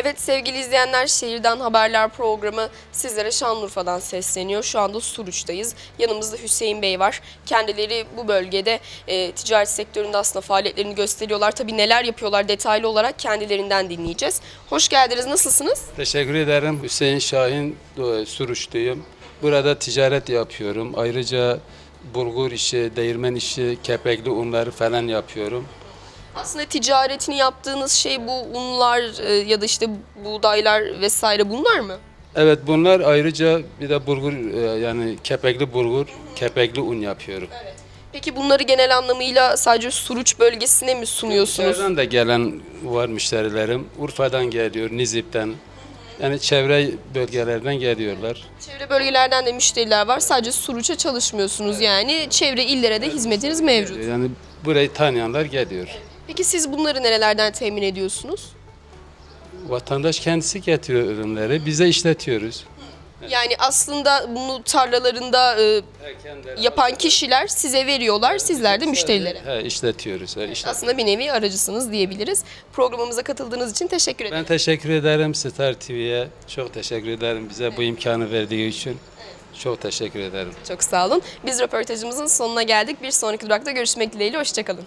Evet sevgili izleyenler Şehirden Haberler programı sizlere Şanlıurfa'dan sesleniyor. Şu anda Suruç'tayız. Yanımızda Hüseyin Bey var. Kendileri bu bölgede e, ticaret sektöründe aslında faaliyetlerini gösteriyorlar. Tabii neler yapıyorlar detaylı olarak kendilerinden dinleyeceğiz. Hoş geldiniz. Nasılsınız? Teşekkür ederim. Hüseyin Şahin e, Suruçluyum. Burada ticaret yapıyorum. Ayrıca bulgur işi, değirmen işi, kepekli unları falan yapıyorum. Aslında ticaretini yaptığınız şey bu unlar e, ya da işte buğdaylar vesaire bunlar mı? Evet bunlar ayrıca bir de bulgur e, yani kepekli bulgur, kepekli un yapıyorum. Peki bunları genel anlamıyla sadece Suruç bölgesine mi sunuyorsunuz? Dışarıdan da gelen var müşterilerim. Urfa'dan geliyor, Nizip'ten. Yani çevre bölgelerden geliyorlar. Çevre bölgelerden de müşteriler var. Sadece Suruç'a çalışmıyorsunuz yani. Çevre illere de hizmetiniz mevcut. Yani burayı tanıyanlar geliyor. Peki siz bunları nerelerden temin ediyorsunuz? Vatandaş kendisi getiriyor ürünleri, bize işletiyoruz. Yani aslında bunu tarlalarında e, yapan kişiler size veriyorlar, sizler de müşterilere. He, işletiyoruz. He, işlet- Aslında bir nevi aracısınız diyebiliriz. Programımıza katıldığınız için teşekkür ederim. Ben teşekkür ederim Star TV'ye. Çok teşekkür ederim bize bu imkanı verdiği için. Çok teşekkür ederim. Çok sağ olun. Biz röportajımızın sonuna geldik. Bir sonraki durakta görüşmek dileğiyle. Hoşçakalın.